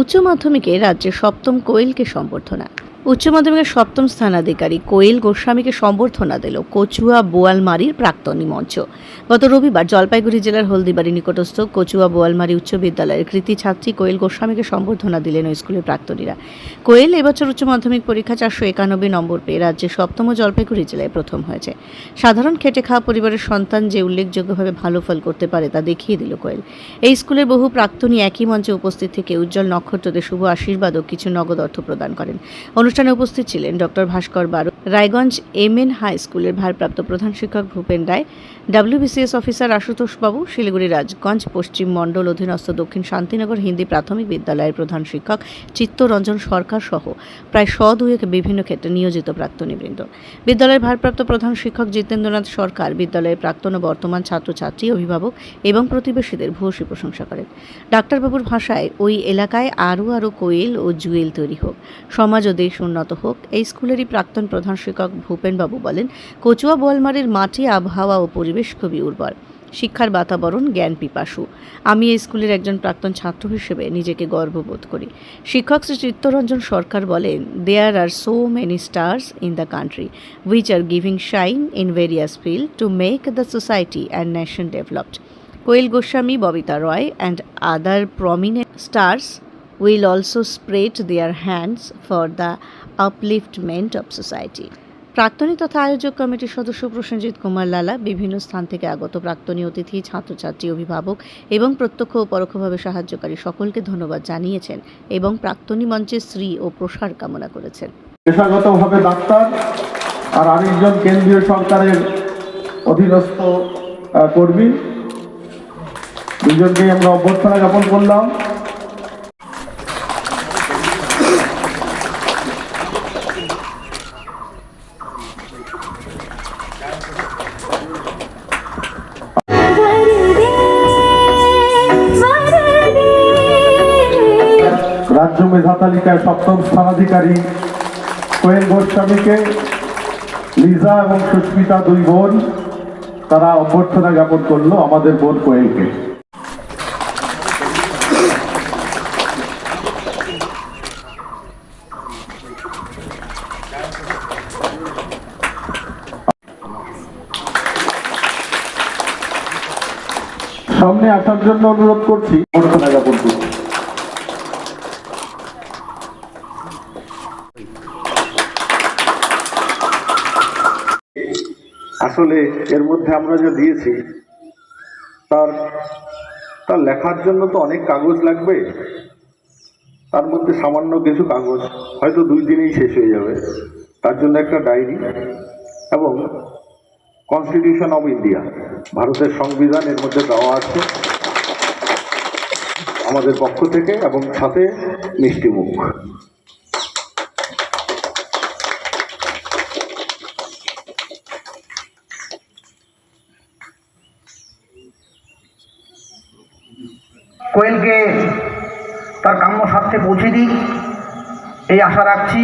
উচ্চ মাধ্যমিকে রাজ্যের সপ্তম কোয়েলকে সম্বর্ধনা। উচ্চ মাধ্যমিকের সপ্তম স্থানাধিকারী কোয়েল গোস্বামীকে সম্বর্ধনা দিল কচুয়া বোয়ালমারির প্রাক্তনী মঞ্চ। গত রবিবার জলপাইগুড়ি জেলার হলদিবাড়ি নিকটস্থ কচুয়া বোয়ালমারি উচ্চ বিদ্যালয়ের কৃতি ছাত্রী কোয়েল গোস্বামীকে সম্বর্ধনা দিলেন ওই স্কুলের প্রাক্তনীরা। কোয়েল এবছর উচ্চ মাধ্যমিক পরীক্ষা চারশো একানব্বই নম্বর পেয়ে রাজ্যে সপ্তম জলপাইগুড়ি জেলায় প্রথম হয়েছে। সাধারণ খেটে খাওয়া পরিবারের সন্তান যে উল্লেখযোগ্যভাবে ভালো ফল করতে পারে তা দেখিয়ে দিল কোয়েল। এই স্কুলের বহু প্রাক্তনী একই মঞ্চে উপস্থিত থেকে উজ্জ্বল নক্ষত্রদের শুভ আশীর্বাদ ও কিছু নগদ অর্থ প্রদান করেন। অনুষ্ঠানে উপস্থিত ছিলেন doctor Bhaskar Baru, Raiganj M N high স্কুলের ভারপ্রাপ্ত প্রধান শিক্ষক ভূপেন রায়, ডাব্লিউবিসিএস অফিসার আশুতোষ বাবু শিলিগুড়ি রাজগঞ্জ, পশ্চিম মণ্ডল অধীনস্থ দক্ষিণ শান্তিনগর হিন্দি প্রাথমিক বিদ্যালয়ের প্রধান শিক্ষক চিত্তরঞ্জন সরকার সহ প্রায় শ দুয়েক বিভিন্ন ক্ষেত্রে নিয়োজিত প্রাক্তনীবৃন্দ। বিদ্যালয়ের ভারপ্রাপ্ত প্রধান শিক্ষক জিতেন্দ্রনাথ সরকার বিদ্যালয়ের প্রাক্তন ও বর্তমান ছাত্রছাত্রী, অভিভাবক এবং প্রতিবেশীদের ভূয়সী প্রশংসা করেন। ডাক্তারবাবুর ভাষায়, ওই এলাকায় আরও আরও কোয়েল ও জুয়েল তৈরি হোক। সমাজ ও দেশ উন্নত হোক। এই স্কুলেরই প্রাক্তন প্রধান শিক্ষক ভূপেনবাবু বলেন, কচুয়া বোয়ালমারের মাটি আবহাওয়া ও পরিবেশ খুবই উর্বর। শিক্ষার বাতাবরণ জ্ঞান পিপাসু। আমি এই স্কুলের একজন প্রাক্তন ছাত্র হিসেবে নিজেকে গর্ববোধ করি। শিক্ষক শ্রী চিত্তরঞ্জন সরকার বলেন there are so many stars in the country which are giving shine in various field to make the society and nation developed Koel Goswami, Babita Roy and other prominent stars will also spread their hands for the upliftment of society. প্রাক্তনী তথা আয়োজক কমিটির সদস্য প্রসেনজিৎ কুমার লালা বিভিন্ন স্থান থেকে আগত প্রাক্তনী অতিথি ছাত্রছাত্রী অভিভাবক এবং প্রত্যক্ষ ও পরোক্ষভাবে সাহায্যকারী সকলকে ধন্যবাদ জানিয়েছেন এবং প্রাক্তনী মঞ্চের শ্রী ও প্রসার কামনা করেছেন। পেশাগতভাবে ডাক্তার আর আরেকজন কেন্দ্রীয় সরকারের অধীনস্থ কর্মী। দুজনকেই আমরা অভ্যর্থনা জ্ঞাপন করলাম। রাজ্য মেধা তালিকায় সপ্তম স্থানাধিকারী কোয়েল গোস্বামীকে লিজা এবং সুস্মিতা দুই বোন, তারা অভ্যর্থনা জ্ঞাপন করল আমাদের বোন কোয়েলকে। সামনে আসার জন্য অনুরোধ করছি, অভ্যর্থনা জ্ঞাপন করছি। আসলে এর মধ্যে আমরা যে দিয়েছি, তার তার লেখার জন্য তো অনেক কাগজ লাগবে। তার মধ্যে সামান্য কিছু কাগজ, হয়তো দুই দিনেই শেষ হয়ে যাবে। তার জন্য একটা ডায়েরি এবং কনস্টিটিউশন অফ ইন্ডিয়া ভারতের সংবিধান এর মধ্যে দেওয়া আছে আমাদের পক্ষ থেকে এবং সাথে মিষ্টিমুখ। কোয়েলকে তার কাম্য স্বার্থে পৌঁছে দিই এই আশা রাখছি।